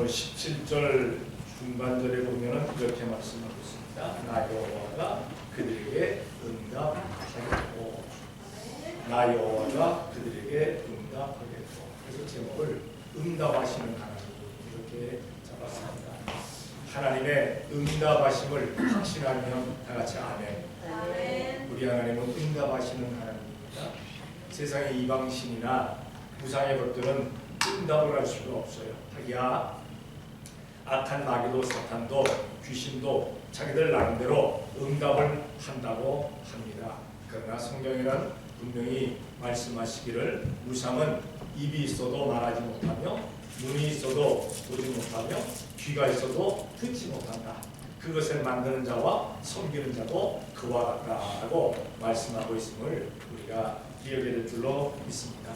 오늘 17절 중반절에 보면은 이렇게 말씀하고 있습니다. 나 여호와가 그들에게 응답하겠고 나 여호와가 그들에게 응답하겠고 그래서 제목을 응답하시는 하나님 이렇게 잡았습니다. 하나님의 응답하심을 확신하면 다 같이 아멘. 아멘. 우리 하나님은 응답하시는 하나님입니다. 세상의 이방신이나 무상의 것들은 응답을 할 수가 없어요. 자기야 악한 마귀도 사탄도 귀신도 자기들 나름대로 응답을 한다고 합니다. 그러나 성경에는 분명히 말씀하시기를 무상은 입이 있어도 말하지 못하며 눈이 있어도 보지 못하며 귀가 있어도 듣지 못한다. 그것을 만드는 자와 섬기는 자도 그와 같다라고 말씀하고 있음을 우리가 기억해야 될 줄로 믿습니다.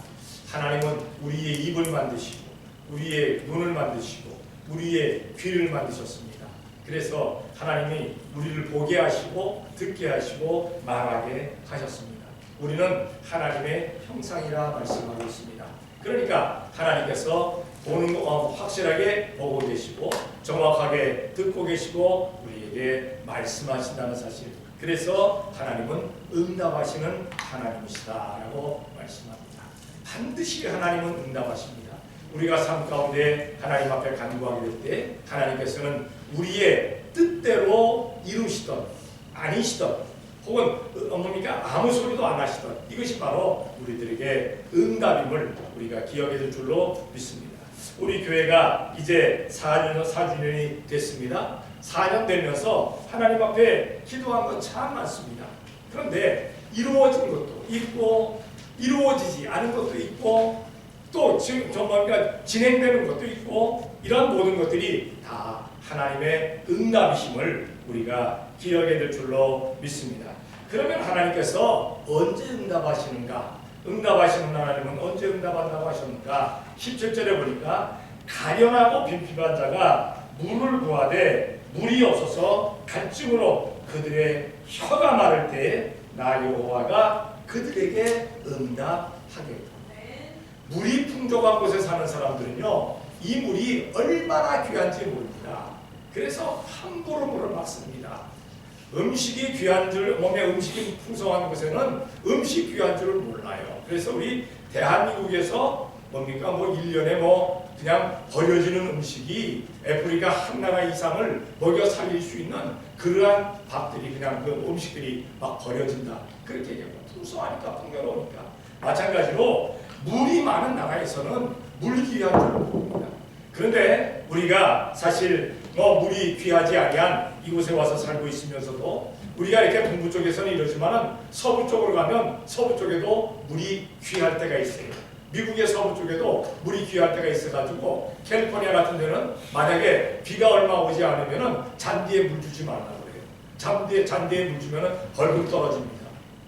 하나님은 우리의 입을 만드시고 우리의 눈을 만드시고 우리의 귀를 만드셨습니다. 그래서 하나님이 우리를 보게 하시고 듣게 하시고 말하게 하셨습니다. 우리는 하나님의 형상이라 말씀하고 있습니다. 그러니까 하나님께서 보는 거 어, 확실하게 보고 계시고 정확하게 듣고 계시고 우리에게 말씀하신다는 사실. 그래서 하나님은 응답하시는 하나님이시다라고 말씀합니다. 반드시 하나님은 응답하십니다. 우리가 삶 가운데 하나님 앞에 간구하게 될 때 하나님께서는 우리의 뜻대로 이루시던 아니시던 혹은 어, 뭡니까 아무 소리도 안 하시던 이것이 바로 우리들에게 응답임을 우리가 기억해 줄 줄로 믿습니다. 우리 교회가 이제 4년 4주년이 됐습니다. 4년 되면서 하나님 앞에 기도한 건 참 많습니다. 그런데 이루어진 것도 있고 이루어지지 않은 것도 있고 또 지금 정말 진행되는 것도 있고 이런 모든 것들이 다 하나님의 응답이심을 우리가 기억해야 될 줄로 믿습니다. 그러면 하나님께서 언제 응답하시는가? 응답하시는 하나님은 언제 응답한다고 하셨는가? 17절에 보니까 가련하고 빈핍한 자가 물을 구하되 물이 없어서 갈증으로 그들의 혀가 마를 때에 나 여호와가 그들에게 응답하겠다. 물이 풍족한 곳에 사는 사람들은요, 이 물이 얼마나 귀한지 모릅니다. 그래서 함부로 물을 막습니다. 음식이 귀한 줄, 몸에 음식이 풍성한 곳에는 음식 귀한 줄을 몰라요. 그래서 우리 대한민국에서 뭡니까? 뭐 1년에 뭐 그냥 버려지는 음식이 아프리카 한 나라 이상을 먹여 살릴 수 있는 그러한 밥들이 그냥 그 음식들이 막 버려진다. 그렇게 얘기합니다. 풍성하니까 풍요로우니까. 마찬가지로 물이 많은 나라에서는 물이 귀한 줄 모릅니다. 그런데 우리가 사실 뭐 물이 귀하지 아니한 이곳에 와서 살고 있으면서도 우리가 이렇게 동부 쪽에서는 이러지만은 서부 쪽으로 가면 서부 쪽에도 물이 귀할 때가 있어요. 미국의 서부 쪽에도 물이 귀할 때가 있어가지고 캘리포니아 같은 데는 만약에 비가 얼마 오지 않으면은 잔디에 물 주지 말라고 그래요. 잔디에 잔디에 물 주면은 벌금 떨어집니다.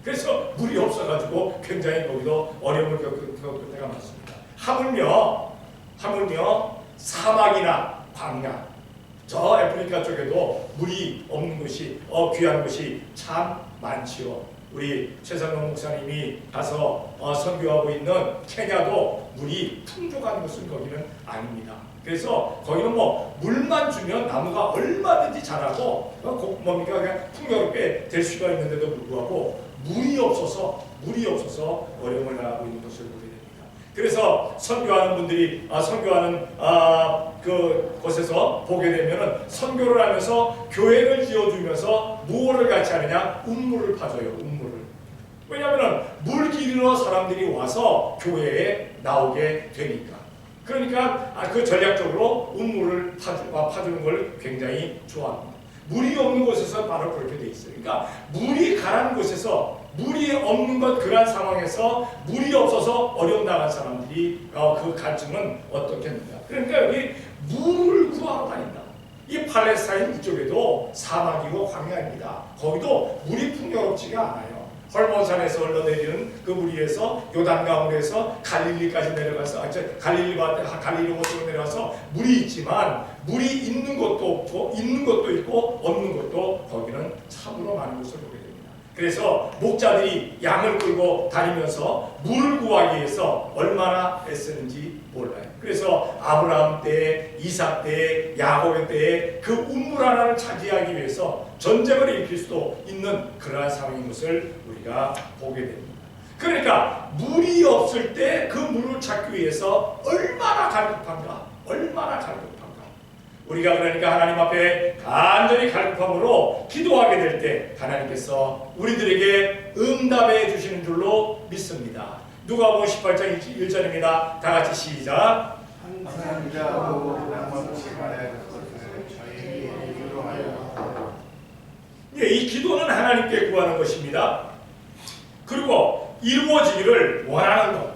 그래서 물이 없어가지고 굉장히 거기도 어려움을 겪을, 때가 많습니다. 하물며 하물며 사막이나 광야 저 아프리카 쪽에도 물이 없는 곳이 어 귀한 곳이 참 많지요. 우리 최상동 목사님이 가서 어, 선교하고 있는 케냐도 물이 풍족한 곳은 거기는 아닙니다. 그래서 거기는 뭐 물만 주면 나무가 얼마든지 자라고 어, 고- 뭡니까 그냥 풍요롭게 될 수가 있는데도 불구하고 물이 없어서 물이 없어서 어려움을 당하고 있는 것을 보게 됩니다. 그래서 선교하는 분들이 아, 선교하는 아, 그 곳에서 보게 되면은 선교를 하면서 교회를 지어주면서 무엇을 같이 하느냐? 운물을 파줘요 운물을 왜냐하면 물 기르러 사람들이 와서 교회에 나오게 되니까. 그러니까 아, 그 전략적으로 운물을 파주, 아, 파주는 걸 굉장히 좋아합니다 물이 없는 곳에서 바로 그렇게 돼 있어요 그러니까 물이 가라는 곳에서 물이 없는 것 그러한 상황에서 물이 없어서 어려움 당한 사람들이 어, 그 갈증은 어떻겠는가? 그러니까 여기 물을 구하러 다닌다. 이 팔레스타인 이쪽에도 사막이고 광야입니다. 거기도 물이 풍요롭지가 않아요. 헐몬산에서 흘러내리는 그 물이에서 요단 강물에서 갈릴리까지 내려가서 아, 저 갈릴리 갈릴리 호수로 내려가서 물이 있지만 물이 있는 것도 없고 있는 것도 있고 없는 것도 거기는 참으로 많은 것을 보게 됩니다. 그래서 목자들이 양을 끌고 다니면서 물을 구하기 위해서 얼마나 애쓰는지 몰라요. 그래서 아브라함 때, 이삭 때, 야곱의 때에 그 우물 하나를 차지하기 위해서 전쟁을 일으킬 수도 있는 그러한 상황인 것을 우리가 보게 됩니다. 그러니까 물이 없을 때 그 물을 찾기 위해서 얼마나 갈급한가, 얼마나 갈급한가. 우리가 그러니까 하나님 앞에 간절히 갈급함으로 기도하게 될 때 하나님께서 우리들에게 응답해 주시는 줄로 믿습니다. 누가복음 18장 1절입니다. 다 같이 시작. 항상 기도하고 남없이 말해야 할 것을 저희에게 유로하여 예, 이 기도는 하나님께 구하는 것입니다. 그리고 이루어지기를 원하는 것.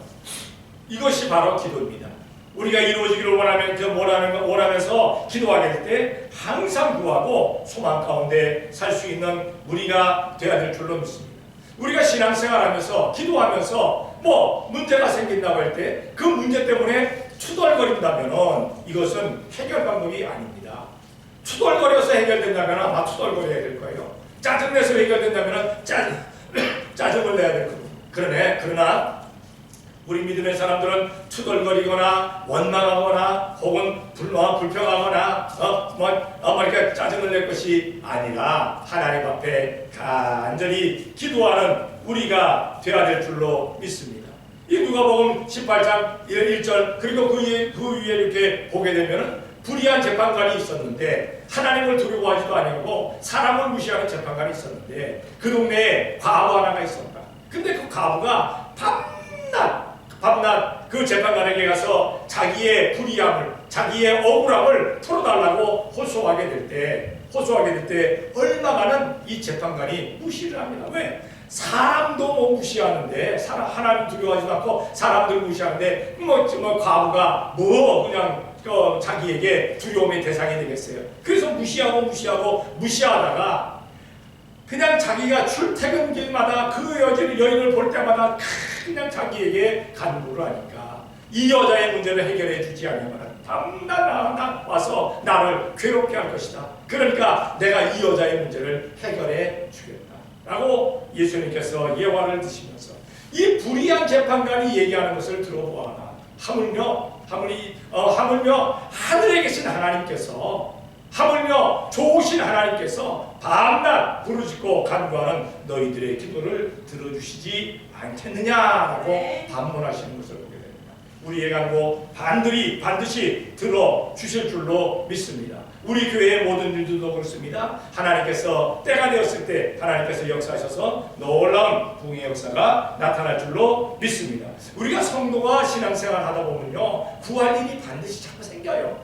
이것이 바로 기도입니다. 우리가 이루어지기를 원하면 그 원하는 원하면서 기도하게 될 때 항상 구하고 소망 가운데 살 수 있는 우리가 되어야 될 줄로 믿습니다. 우리가 신앙생활하면서 기도하면서 뭐 문제가 생긴다고 할 때 그 문제 때문에 투덜거린다면은 이것은 해결 방법이 아닙니다. 투덜거려서 해결된다면 아마 투덜거려야 될 거예요. 짜증내서 해결된다면 짜증 짜증을 내야 될 겁니다. 그러네. 그러나 우리 믿음의 사람들은 투덜거리거나 원망하거나 혹은 불만 불평하거나 어 뭐 어, 뭐 이렇게 짜증을 낼 것이 아니라 하나님 앞에 간절히 기도하는 우리가 되어야 될 줄로 믿습니다. 이 누가복음 18장 1절 그리고 그 위에 그 위에 이렇게 보게 되면은 불의한 재판관이 있었는데 하나님을 두려워하지도 아니하고 사람을 무시하는 재판관이 있었는데 그 동네에 과부 하나가 있었다. 근데 그 과부가 밤낮 밤낮 그 재판관에게 가서 자기의 불의함을 자기의 억울함을 풀어달라고 호소하게 될 때 호소하게 될 때 얼마만은 이 재판관이 무시를 합니다. 왜? 사람도 못 무시하는데 사람 하나님 두려워하지도 않고 사람들 무시하는데 뭐, 뭐 과부가 뭐 그냥 그 자기에게 두려움의 대상이 되겠어요. 그래서 무시하고 무시하고 무시하다가 그냥 자기가 출퇴근길마다 그 여자를 여인을 볼 때마다 그냥 자기에게 간구를 하니까 이 여자의 문제를 해결해 주지 않으면 밤낮 와서 나를 괴롭게 할 것이다. 그러니까 내가 이 여자의 문제를 해결해 주겠다 라고 예수님께서 예화를 드시면서 이 불의한 재판관이 얘기하는 것을 들어보아라. 하물며 하물이 어, 하물며 하늘에 계신 하나님께서 하물며 좋으신 하나님께서 밤낮 부르짖고 간구하는 너희들의 기도를 들어주시지 않겠느냐라고 반문하시는 것을. 우리의 간구 반드시 반드시 들어 주실 줄로 믿습니다. 우리 교회의 모든 일들도 그렇습니다. 하나님께서 때가 되었을 때 하나님께서 역사하셔서 놀라운 부흥의 역사가 나타날 줄로 믿습니다. 우리가 성도가 신앙생활 하다 보면요 구할 일이 반드시 자꾸 생겨요.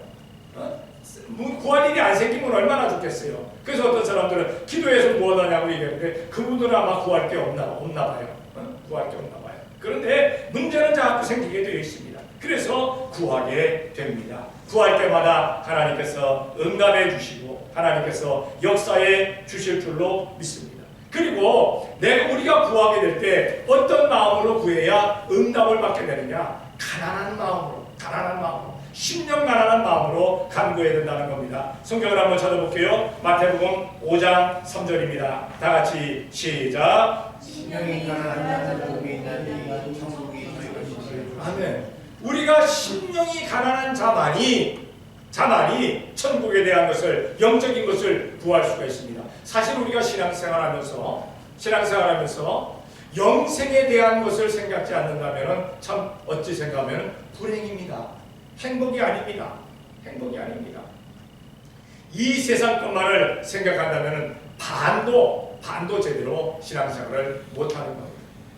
어? 뭐 구할 일이 안 생기면 얼마나 좋겠어요. 그래서 어떤 사람들은 기도해서 무엇하냐고 얘기하는데 그분들은 아마 구할 게 없나, 없나 봐요. 어? 구할 게 없나 봐요. 그런데 문제는 자꾸 생기게 되어 있습니다. 그래서 구하게 됩니다. 구할 때마다 하나님께서 응답해 주시고 하나님께서 역사해 주실 줄로 믿습니다. 그리고 내가 우리가 구하게 될 때 어떤 마음으로 구해야 응답을 받게 되느냐? 가난한 마음으로, 가난한 마음으로. 10년 가난한 마음으로 간구해야 된다는 겁니다. 성경을 한번 찾아볼게요. 마태복음 5장 3절입니다. 다 같이 시작. 신령이 가난한 복이 있나니 천국이 저희 것이지 아멘. 우리가 심령이 가난한 자만이 자만이 천국에 대한 것을 영적인 것을 구할 수가 있습니다. 사실 우리가 신앙생활하면서 신앙생활하면서 영생에 대한 것을 생각지 않는다면 참 어찌 생각하면 불행입니다. 행복이 아닙니다. 행복이 아닙니다. 이 세상 것만을 생각한다면 반도 반도 제대로 신앙생활을 못하는 겁니다.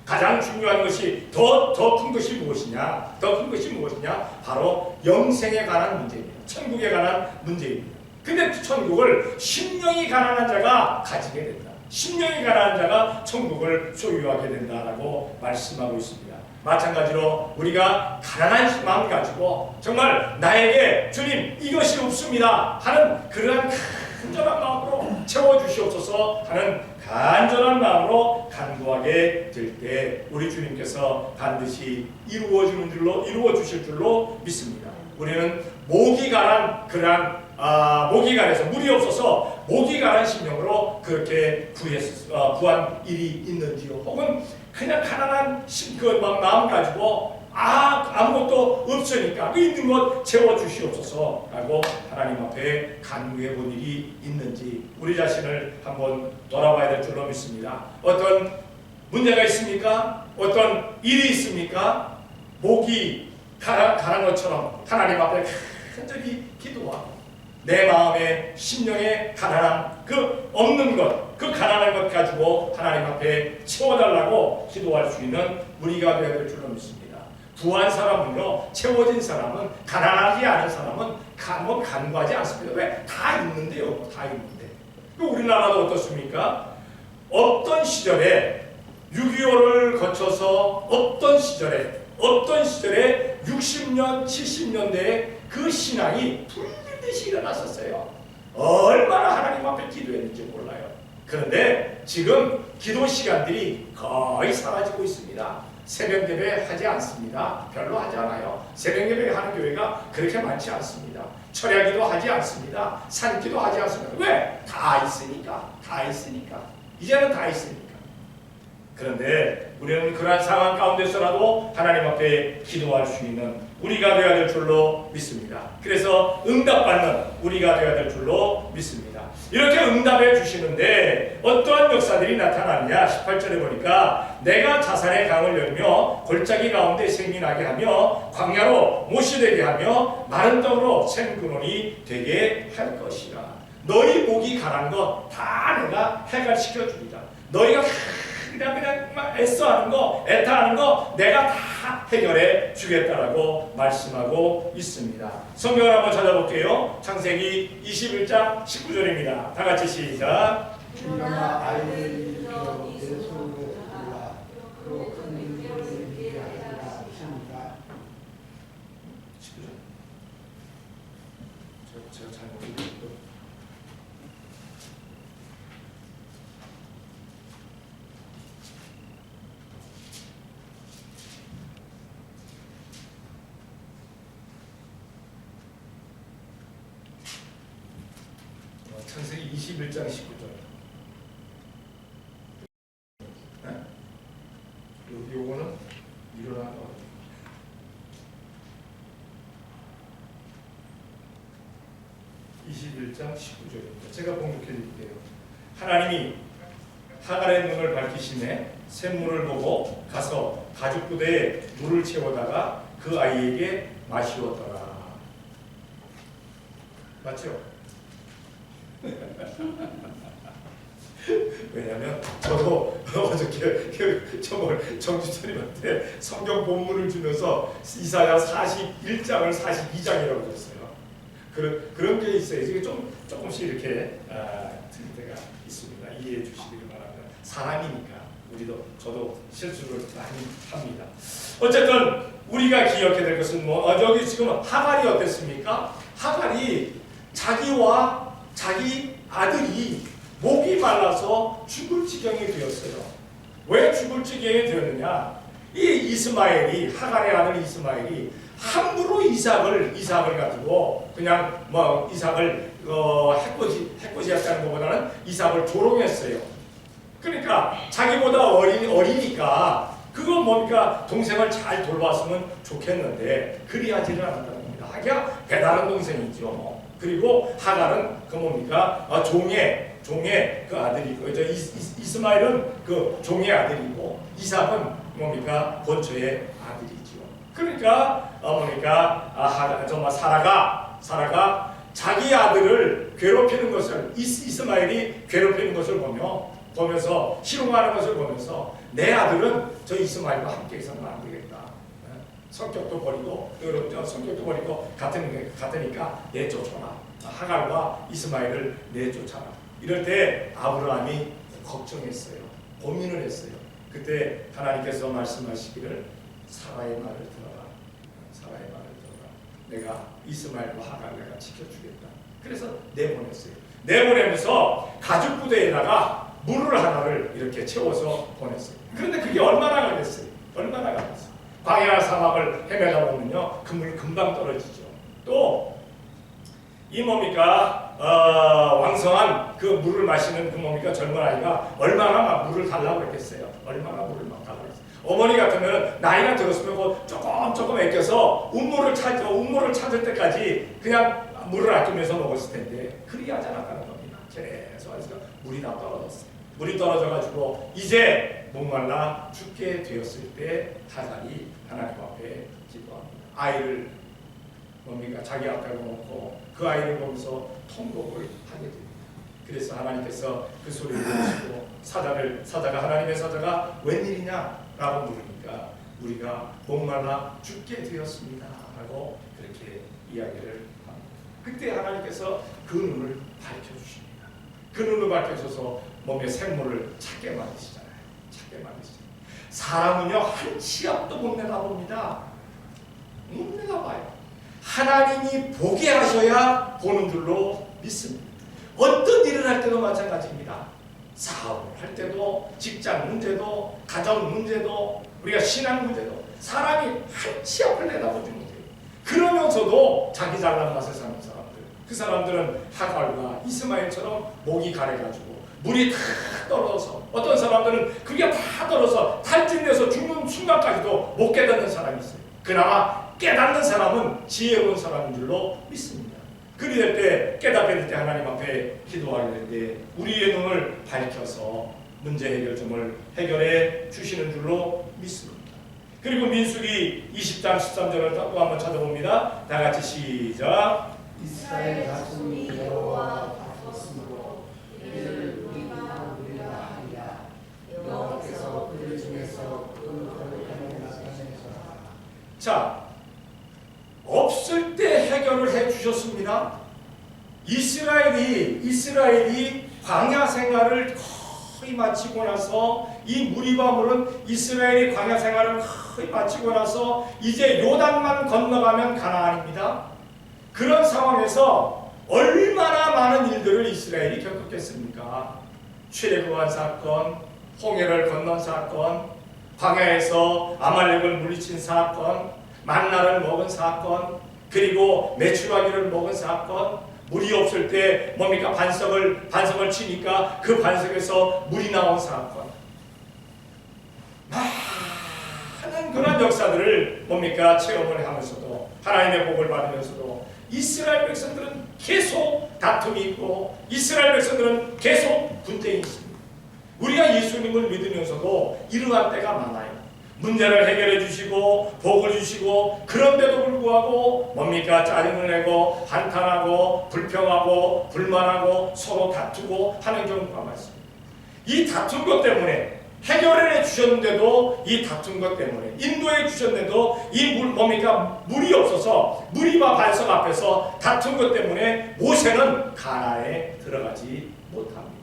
가장 중요한 것이 더 더 큰 것이 무엇이냐? 더 큰 것이 무엇이냐? 바로 영생에 관한 문제입니다. 천국에 관한 문제입니다. 근데 천국을 심령이 가난한 자가 가지게 된다. 심령이 가난한 자가 천국을 소유하게 된다라고 말씀하고 있습니다. 마찬가지로 우리가 가난한 마음 가지고 정말 나에게 주님 이것이 없습니다 하는 그러한 간절한 마음으로 채워주시옵소서 하는 간절한 마음으로 간구하게 될 때 우리 주님께서 반드시 이루어 주는 줄로 이루어 주실 줄로 믿습니다. 우리는 목이 가난 그러한 아, 목이 가려서 물이 없어서 목이 가란 심령으로 그렇게 구했, 어, 구한 일이 있는지요? 혹은 그냥 가난한 심, 그 마- 마음 가지고 아 아무것도 없으니까 그 있는 것 채워 주시옵소서 라고 하나님 앞에 간구해 본 일이 있는지 우리 자신을 한번 돌아봐야 될 줄로 믿습니다. 어떤 문제가 있습니까? 어떤 일이 있습니까? 목이 가라, 가는 것처럼 하나님 앞에 간절히 기도하고 내 마음의 심령의 가난함 그 없는 것, 그 가난한 것 가지고 하나님 앞에 채워달라고 기도할 수 있는 우리가 되어야 될 줄로 믿습니다. 부한 사람은요, 채워진 사람은 가난하지 않은 사람은 간, 뭐 간과하지 않습니다. 왜? 다 있는데요, 다 있는데. 그 우리나라도 어떻습니까? 어떤 시절에 6.25를 거쳐서 어떤 시절에 어떤 시절에 60년, 70년대에 그 신앙이 불듯이 일어났었어요. 얼마나 하나님 앞에 기도했는지 몰라요. 그런데 지금 기도 시간들이 거의 사라지고 있습니다. 새벽 예배 하지 않습니다. 별로 하지 않아요. 새벽 예배 하는 교회가 그렇게 많지 않습니다. 철야기도 하지 않습니다. 산기도 하지 않습니다. 왜? 다 있으니까. 다 있으니까. 이제는 다 있으니까. 그런데 우리는 그러한 상황 가운데서라도 하나님 앞에 기도할 수 있는 우리가 되어야 될 줄로 믿습니다. 그래서 응답받는 우리가 되어야 될 줄로 믿습니다. 이렇게 응답해 주시는데 어떠한 역사들이 나타나느냐 18절에 보니까 내가 자산의 강을 열며 골짜기 가운데 생이 나게 하며 광야로 못이 되게 하며 마른 떡으로 생근원이 되게 할 것이라. 너희 목이 가난 것 다 내가 해결시켜 주리라. 너희가 그냥 그냥 막 애써하는 거, 애타하는 거 내가 다 해결해 주겠다라고 말씀하고 있습니다. 성경을 한번 찾아볼게요. 창세기 21장 19절입니다. 다 같이 시작 그로 큰 일을 이기게 하리라 하십니다. 19절. 제가, 제가 잘못 읽었고. 어, 창세기 21장 19절. 네? 요, 요거는 일어난 거. 이 21장 19절입니다. 제가 봉독해 드릴게요. 하나님이 하갈의 눈을 밝히심에 샘물을 보고 가서 가죽 부대에 물을 채워다가 그 아이에게 마시었더라. 맞죠? 왜냐면 저도 어저께 그 정말 정주철님한테 성경 본문을 주면서 이사야 41장을 42장이라고 줬어요. 그런 그런 게 있어요. 이게 좀 조금씩 이렇게 아, 틀릴 때가 있습니다. 이해해 주시기를 바랍니다. 사람이니까 우리도 저도 실수를 많이 합니다. 어쨌든 우리가 기억해야 될 것은 뭐 어, 여기 지금 하갈이 어땠습니까? 하갈이 자기와 자기 아들이 목이 말라서 죽을 지경이 되었어요. 왜 죽을 지경이 되었느냐? 이 이스마엘이 하갈의 아들 이스마엘이 함부로 이삭을 이삭을 가지고 그냥 뭐 이삭을 어, 해코지 해코지했다는 것보다는 이삭을 조롱했어요. 그러니까 자기보다 어린 어리니까 그거 뭡니까 동생을 잘 돌봤으면 좋겠는데 그리하지를 않았다는 겁니다. 하기야 배다른 동생이죠. 뭐. 그리고 하갈은 그 뭡니까 아, 종의 종의 그 아들이고 저 이스마엘은 그 종의 아들이고 이삭은 뭡니까 본처의 아들이죠. 그러니까 어머니까 아, 하- 정말 사라가 사라가 자기 아들을 괴롭히는 것을 이스, 이스마엘이 괴롭히는 것을 보며 보면서 희롱하는 것을 보면서 내 아들은 저 이스마엘과 함께 있어서는 안 되겠다. 어? 성격도 버리고 여러분 저 성격도 버리고 같은 같으니까 내쫓아라. 하갈과 이스마엘을 내쫓아라. 이럴 때 아브라함이 걱정했어요. 고민을 했어요. 그때 하나님께서 말씀하시기를 사라의 말을 들어라. 사라의 말을 들어라. 내가 이스마엘과 하갈 내가 지켜주겠다. 그래서 내보냈어요. 내보내면서 가죽 부대에다가 물을 하나를 이렇게 채워서 보냈어요. 그런데 그게 얼마나 걸렸어요? 얼마나 걸렸어요? 광야 사막을 헤매다 보면요, 그물 금방 떨어지죠. 또 이 뭡니까 어, 왕성한 그 물을 마시는 그 뭡니까 젊은 아이가 얼마나 막 물을 달라고 그랬겠어요. 얼마나 달라고 그랬어요. 어머니 같으면 나이가 들었으면 그 조금 조금 아껴서 운물을 찾 운물을 찾을 때까지 그냥 물을 아끼면서 먹었을 텐데 그리 하지 않았다는 겁니다. 계속 해서 물이 다 떨어졌어요. 물이 떨어져가지고 이제 목말라 죽게 되었을 때 하갈이 하나님 앞에 기도합니다. 아이를 뭡니까 자기 앞에 놓고 그 아이를 보면서 통곡을 하게 됩니다. 그래서 하나님께서 그 소리를 들으시고 사자를 사자가 하나님의 사자가 웬일이냐라고 물으니까 우리가 목말라 죽게 되었습니다. 하고 그렇게 이야기를 합니다. 그때 하나님께서 그 눈을 밝혀 주십니다. 그 눈을 밝혀줘서 몸의 생물을 찾게 만드시잖아요. 찾게 만드시잖아요. 사람은요 한 치 앞도 못 내다봅니다. 못 내다봐요. 하나님이 보게 하셔야 보는 줄로 믿습니다. 어떤 일을 할 때도 마찬가지입니다. 사업을 할 때도 직장 문제도 가정 문제도 우리가 신앙 문제도 사람이 한치 앞을 내다보지 못해요. 그러면서도 자기 잘난 맛을 사는 사람들 그 사람들은 하갈과 이스마엘처럼 목이 가래가지고 물이 다 떨어져서 어떤 사람들은 그게 다 떨어서 탈진돼서 죽는 순간까지도 못 깨닫는 사람이 있어요. 그나마 깨닫는 사람은 지혜로운 사람인 줄로 믿습니다. 그리 될 때 깨닫게 될 때 하나님 앞에 기도하게 될 때 우리의 눈을 밝혀서 문제 해결점을 해결해 주시는 줄로 믿습니다. 그리고 민수기 20장 13절을 또 한번 찾아봅니다. 다 같이 시작. 이스라엘 자손이 여호와 바꿨으므로 이를 우리가 우리가 하리라 여호와께서 그들 중에서 그 거룩함을 나타내소서 자, 없을 때 해결을 해 주셨습니다. 이스라엘이 이스라엘이 광야 생활을 거의 마치고 나서 이 무리바물은 이스라엘이 광야 생활을 거의 마치고 나서 이제 요단만 건너가면 가나안입니다. 그런 상황에서 얼마나 많은 일들을 이스라엘이 겪었겠습니까? 출애굽한 사건, 홍해를 건넌 사건, 광야에서 아말렉을 물리친 사건, 만나를 먹은 사건, 그리고 메추라기를 먹은 사건, 물이 없을 때 뭡니까 반석을 반석을 치니까 그 반석에서 물이 나온 사건. 많은 그런 역사들을 뭡니까 체험을 하면서도 하나님의 복을 받으면서도 이스라엘 백성들은 계속 다툼이 있고 이스라엘 백성들은 계속 분쟁이 있습니다. 우리가 예수님을 믿으면서도 이러한 때가 많아요. 문제를 해결해 주시고 복을 주시고 그런데도 불구하고 뭡니까 짜증을 내고 한탄하고 불평하고 불만하고 서로 다투고 하는 경우가 많습니다. 이 다툰 것 때문에 해결해 주셨는데도 이 다툰 것 때문에 인도해 주셨는데도 이 물 뭡니까 물이 없어서 무리와 반석 앞에서 다툰 것 때문에 모세는 가나에 들어가지 못합니다.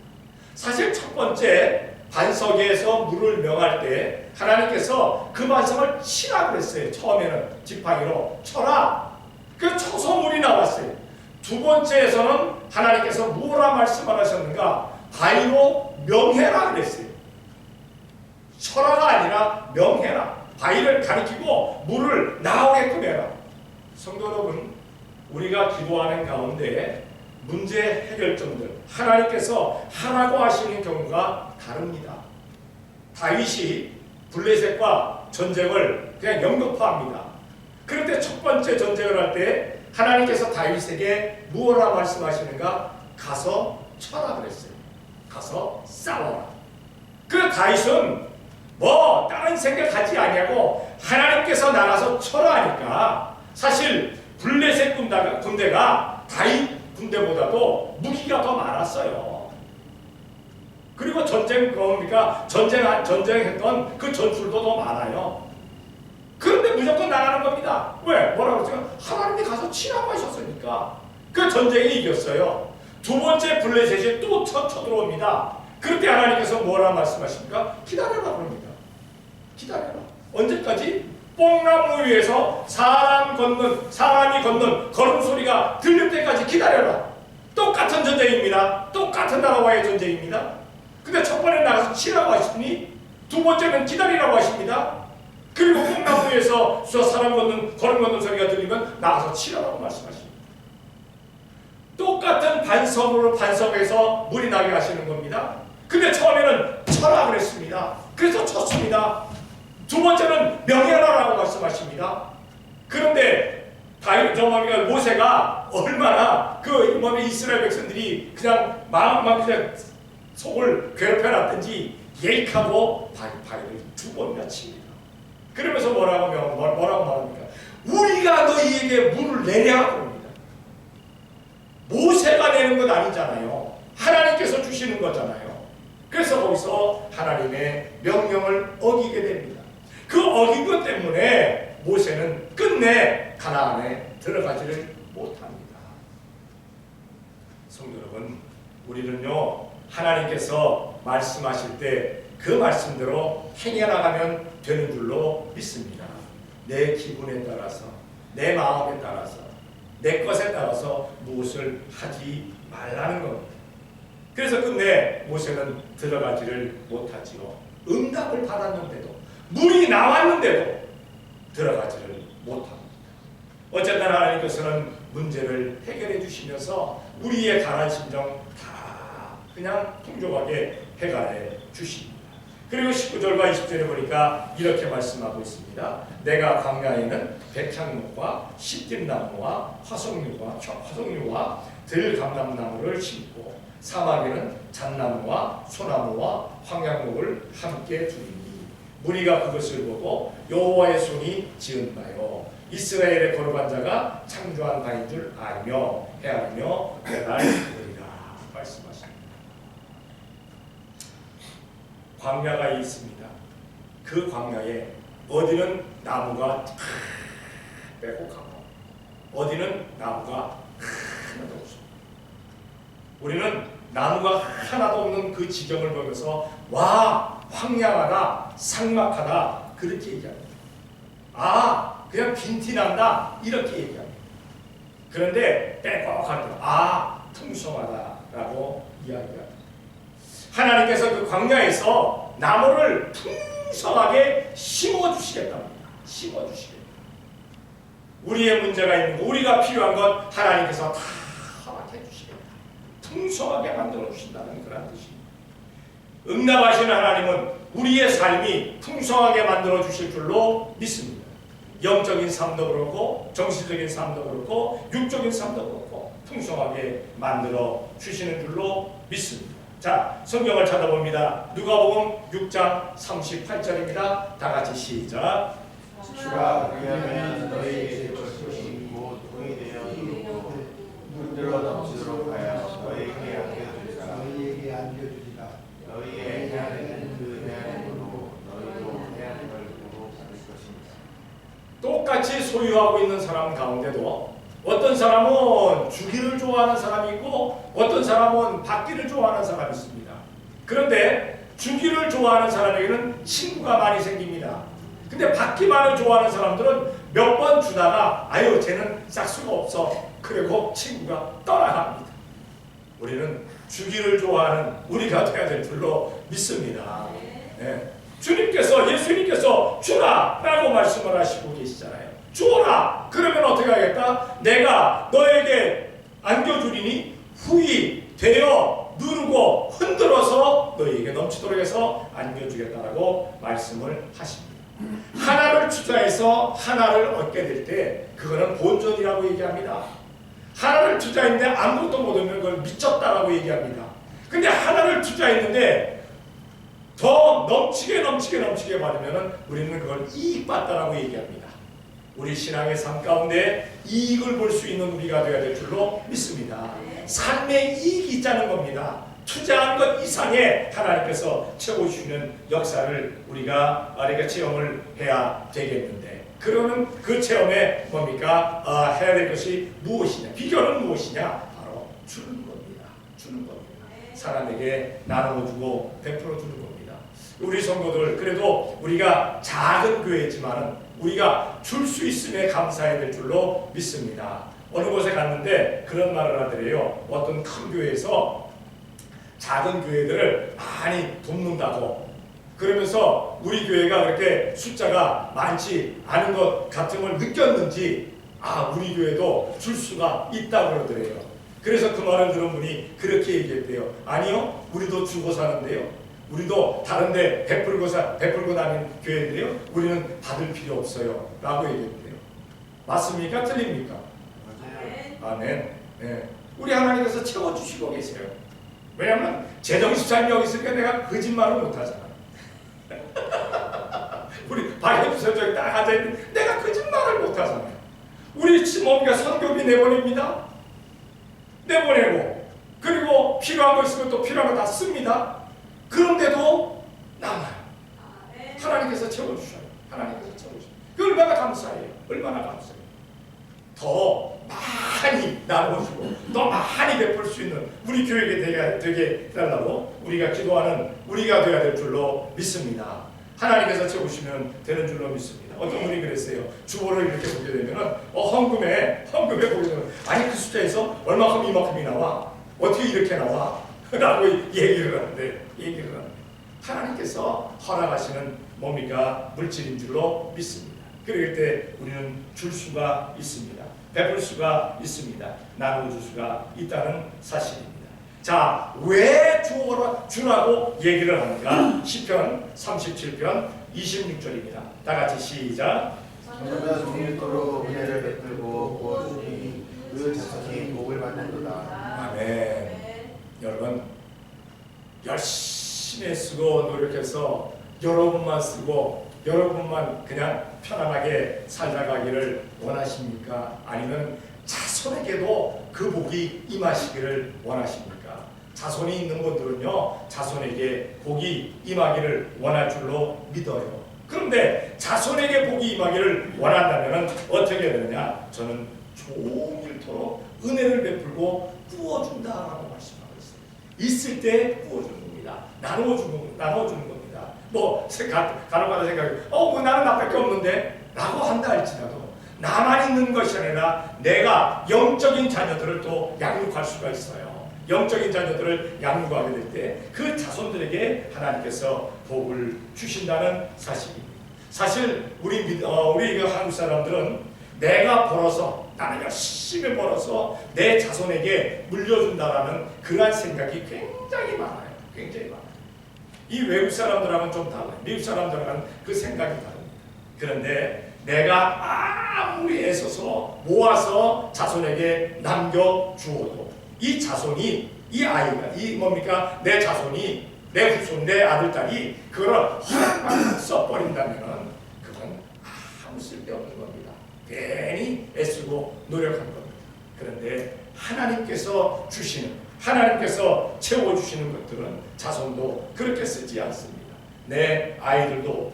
사실 첫 번째 반석에서 물을 명할 때 하나님께서 그 반석을 치라 그랬어요. 처음에는 지팡이로 쳐라. 그 쳐서 물이 나왔어요. 두 번째에서는 하나님께서 뭐라 말씀을 하셨는가? 바위로 명해라 그랬어요. 철화가 아니라 명해라. 바위를 가리키고 물을 나오게끔 해라. 성도 여러분, 우리가 기도하는 가운데 문제 해결점들 하나님께서 하라고 하시는 경우가 다릅니다. 다윗이 블레셋과 전쟁을 그냥 연극화합니다. 그런데 첫 번째 전쟁을 할 때 하나님께서 다윗에게 무엇라 말씀하시는가? 가서 쳐라 그랬어요. 가서 싸워라. 그 다윗은 뭐 다른 생각하지 아니하고 하나님께서 나가서 쳐라 하니까 사실 블레셋 군대가 다윗 군대보다도 무기가 더 많았어요. 그리고 전쟁 뭡니까 전쟁 전쟁했던 그 전술도 더 많아요. 그런데 무조건 나가는 겁니다. 왜? 뭐라고 했죠? 하나님이 가서 치라고 하셨으니까 그 전쟁이 이겼어요. 두 번째 블레셋이 또 쳐, 쳐들어옵니다. 그때 하나님께서 뭐라 말씀하십니까? 기다려라 그럽니다. 기다려라. 언제까지? 뽕나무 위에서 사람 걷는 사람이 걷는 걸음 소리가 들릴 때까지 기다려라. 똑같은 전쟁입니다. 똑같은 나라와의 전쟁입니다. 근데 첫 번에 나가서 치라고 하시니 두 번째는 기다리라고 하십니다. 그리고 저 사람 걷는 걸음 걷는 소리가 들리면 나가서 치라고 말씀하십니다. 반석으로 반석에서 물이 나게 하시는 겁니다. 근데 처음에는 쳐라 그랬습니다. 그래서 쳤습니다. 두 번째는 명예라라고 말씀하십니다. 그런데 다윗 저 뭡니까 모세가 얼마나 그 뭡니까 이스라엘 백성들이 그냥 마음만 그냥 속을 괴롭혀놨든지 예익하고 바위바위를 두 번이나 칩니다. 그러면서 뭐라고 명- 뭐- 뭐라고 말합니까? 우리가 너희에게 물을 내랴 그럽니다. 모세가 내는 것 아니잖아요. 하나님께서 주시는 거잖아요. 그래서 거기서 하나님의 명령을 어기게 됩니다. 그 어긴 것 때문에 모세는 끝내 가나안에 들어가지를 못합니다. 성도 여러분, 우리는요 하나님께서 말씀하실 때 그 말씀대로 행해 나가면 되는 줄로 믿습니다. 내 기분에 따라서, 내 마음에 따라서, 내 것에 따라서 무엇을 하지 말라는 겁니다. 그래서 끝내 모세는 들어가지를 못하지요. 응답을 받았는데도 물이 나왔는데도 들어가지를 못합니다. 어쨌든 하나님께서는 문제를 해결해 주시면서 우리의 가난 심정 다 그냥 풍족하게 해결해 주십니다. 그리고 19절과 20절에 보니까 이렇게 말씀하고 있습니다. 내가 광야에는 백향목과 시띠나무와 화석류와 화석류와 들감람나무를 심고 사막에는 잣나무와 소나무와 황양목을 함께 두리니 무리가 그것을 보고 여호와의 손이 지은 바요 이스라엘의 거룩한 자가 창조한 바인 줄 알며 헤아리며 깨달으리라 말씀하십니다. 광야가 있습니다. 그 광야에 어디는 나무가 빼곡하고 어디는 나무가 하나도 없습니다. 우리는 나무가 하나도 없는 그 지경을 보면서 와 황량하다 삭막하다 그렇게 얘기합니다. 아 그냥 빈티 난다 이렇게 얘기합니다. 그런데 빼곡하다 아 풍성하다라고 이야기합니다. 하나님께서 그 광야에서 나무를 풍성하게 심어 주시겠답니다. 심어 주시겠다. 우리의 문제가 있는 거, 우리가 필요한 것 하나님께서 다 허락해 주시겠다. 풍성하게 만들어 주신다는 그런 뜻입니다. 응답하시는 하나님은 우리의 삶이 풍성하게 만들어 주실 줄로 믿습니다. 영적인 삶도 그렇고 정신적인 삶도 그렇고 육적인 삶도 그렇고 풍성하게 만들어 주시는 줄로 믿습니다. 자, 성경을 찾아봅니다. 누가복음 6장 38절입니다. 다 같이 시작. 주가 그리하면 너희에게 것이 곧 돈이 되어 물들어 넘치도록 하여 너희에게 안겨주리라 너희에게 안겨주리라. 너희의 해안에는 그 해안으로 너희도 해안을 보고 받을 것입니다 똑같이 소유하고 있는 사람 가운데도 어떤 사람은 주기를 좋아하는 사람이 있고 어떤 사람은 받기를 좋아하는 사람이 있습니다. 그런데 주기를 좋아하는 사람에게는 친구가 많이 생깁니다. 근데 받기만을 좋아하는 사람들은 몇 번 주다가 아유 쟤는 짝수가 없어 그리고 친구가 떠나갑니다. 우리는 주기를 좋아하는 우리가 돼야 될 줄로 믿습니다. 네. 주님께서 예수님께서 주라 라고 말씀을 하시고 계시잖아요. 주어라. 그러면 어떻게 하겠다? 내가 너에게 안겨주리니 후이 되어 누르고 흔들어서 너희에게 넘치도록 해서 안겨주겠다라고 말씀을 하십니다. 하나를 투자해서 하나를 얻게 될 때 그거는 본전이라고 얘기합니다. 하나를 투자했는데 아무것도 못 얻으면 그걸 미쳤다라고 얘기합니다. 근데 하나를 투자했는데 더 넘치게 넘치게 넘치게 받으면 우리는 그걸 이익 받다라고 얘기합니다. 우리 신앙의 삶 가운데 이익을 볼 수 있는 우리가 되어야 될 줄로 믿습니다. 삶의 이익이 있다는 겁니다. 투자한 것 이상의 하나님께서 채워주시는 역사를 우리가 우리가 체험을 해야 되겠는데 그러는 그 체험에 뭡니까? 아, 해야 될 것이 무엇이냐? 비결은 무엇이냐? 바로 주는 겁니다. 주는 겁니다. 사람에게 나눠주고 베풀어 주는 겁니다. 우리 성도들 그래도 우리가 작은 교회지만은 우리가 줄 수 있음에 감사해야 될 줄로 믿습니다. 어느 곳에 갔는데 그런 말을 하더래요. 어떤 큰 교회에서 작은 교회들을 많이 돕는다고. 그러면서 우리 교회가 그렇게 숫자가 많지 않은 것 같은 걸 느꼈는지 아 우리 교회도 줄 수가 있다고 그러더래요. 그래서 그 말을 들은 분이 그렇게 얘기했대요. 아니요, 우리도 주고 사는데요. 우리도 다른데 베풀고 사 베풀고 다니는 교회인데요. 우리는 받을 필요 없어요. 라고 얘기했대요. 맞습니까? 틀립니까? 맞아요. 아멘. 네. 우리 하나님께서 채워주시고 계세요. 왜냐하면 재정시장이 여기 있으니까 내가 거짓말을 못하잖아. 우리 박혜주 저기 딱 앉아있는 내가 거짓말을 못하잖아요. 우리 뭡니까 선교비 내보냅니다. 내보내고 그리고 필요한 거 있으면 또 필요한 거 다 씁니다. 그런데도 남아요. 하나님께서 채워주셔요. 하나님께서 채워주셔요. 그 얼마나 감사해요. 얼마나 감사해요. 더 많이 나눠주고 더 많이 베풀 수 있는 우리 교회가 되게, 되게 해달라고 우리가 기도하는 우리가 되어야 될 줄로 믿습니다. 하나님께서 채우시면 되는 줄로 믿습니다. 어떤 분이 그랬어요. 주보를 이렇게 보게 되면은 어 헌금에 헌금에 보게 되면 아니 그 숫자에서 얼마큼 이만큼이 나와 어떻게 이렇게 나와? 라고 얘기를 하는데 얘기를 하는데 하나님께서 허락하시는 뭡니까 물질인 줄로 믿습니다. 그럴 때 우리는 줄 수가 있습니다. 베풀 수가 있습니다. 나눠줄 수가 있다는 사실입니다. 자, 왜 주어라 주라고 얘기를 하는가? 시편 37편 26절입니다. 다 같이 시작. 저가 종일토록 은혜를 베풀고 구워주니 그 자손이 복을 받는도다. 아멘. 여러분 열심히 쓰고 노력해서 여러분만 쓰고 여러분만 그냥 편안하게 살아가기를 원하십니까? 아니면 자손에게도 그 복이 임하시기를 원하십니까? 자손이 있는 분들은요 자손에게 복이 임하기를 원할 줄로 믿어요. 그런데 자손에게 복이 임하기를 원한다면 어떻게 되느냐? 저는 종일토록 은혜를 베풀고 부어준다라고 말씀하고 있을 때 부어주는 겁니다. 나누어주는 나누어주는 겁니다. 뭐 가- 간혹가다 생각해, 어, 뭐 나는 나밖에 없는데 라고 한다 할지라도 나만 있는 것이 아니라 내가 영적인 자녀들을 또 양육할 수가 있어요. 영적인 자녀들을 양육하게 될 때 그 자손들에게 하나님께서 복을 주신다는 사실입니다. 사실 우리 믿- 어, 우리 그 한국 사람들은 내가 벌어서 나는 열심히 벌어서 내 자손에게 물려준다라는 그러한 생각이 굉장히 많아요. 굉장히 많아요. 이 외국 사람들하고는 좀 달라요. 미국 사람들하고는 그 생각이 다릅니다. 그런데 내가 아무리 애써서 모아서 자손에게 남겨주어도 이 자손이 이 아이가 이 뭡니까 내 자손이 내 후손 내 아들 딸이 그걸 허락만 써버린다면 그건 아무 쓸데없는 겁니다. 괜히 애쓰고 노력한 겁니다. 그런데 하나님께서 주시는 하나님께서 채워주시는 것들은 자손도 그렇게 쓰지 않습니다. 내 아이들도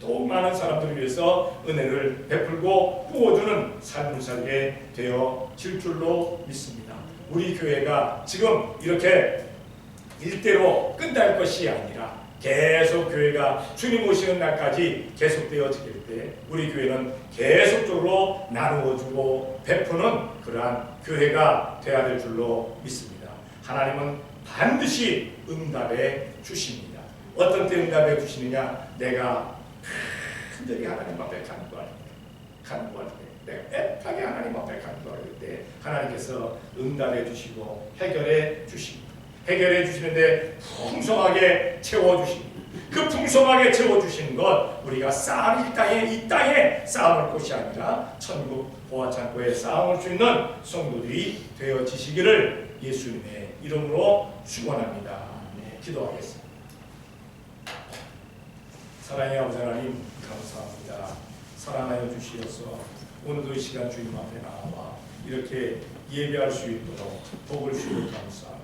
더욱 많은 사람들을 위해서 은혜를 베풀고 부어주는 삶을 살게 되어질 줄로 믿습니다. 우리 교회가 지금 이렇게 일대로 끝날 것이 아니라 계속 교회가 주님 오시는 날까지 계속되어지길 때 우리 교회는 계속적으로 나누어주고 베푸는 그러한 교회가 되어야 될 줄로 믿습니다. 하나님은 반드시 응답해 주십니다. 어떤 때 응답해 주시느냐? 내가 간절히 하나님 앞에 간구할 때, 간구할 때, 내가 애타게 하나님 앞에 간구할 때 하나님께서 응답해 주시고 해결해 주십니다. 해결해 주시는데 풍성하게 채워 주십니다. 그 풍성하게 채워 주시는 것 우리가 쌓을 이 땅에 이 땅에 쌓을 곳이 아니라 천국 보화 창고에 쌓을 수 있는 성도들이 되어지시기를 예수님의 이름으로 축원합니다. 네, 기도하겠습니다. 사랑의 아버지 하나님 감사합니다. 사랑하여 주시어서 오늘도 이 시간 주님 앞에 나와 이렇게 예배할 수 있도록 복을 주시고 감사합니다.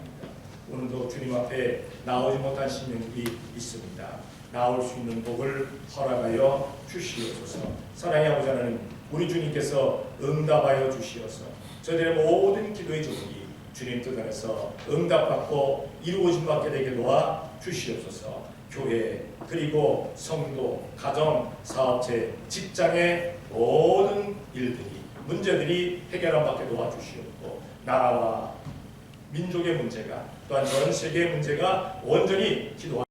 오늘도 주님 앞에 나오지 못한 신명이 있습니다. 나올 수 있는 복을 허락하여 주시옵소서. 사랑의 아버지 하나님, 우리 주님께서 응답하여 주시어서 저들의 모든 기도의 제목이 주님 뜻 안에서 응답받고 이루어짐 받게 되게 도와 주시옵소서. 교회 그리고 성도, 가정, 사업체, 직장의 모든 일들이 문제들이 해결함 받게 도와주시옵고 나라와 민족의 문제가 또한 전 세계의 문제가 온전히 기도하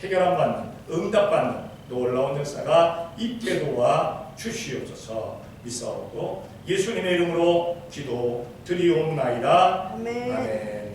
해결함 받는 응답받는 놀라운 역사가 있게 도와 주시옵소서 믿사옵고 예수님의 이름으로 기도 드리옵나이다. 아멘. 아멘.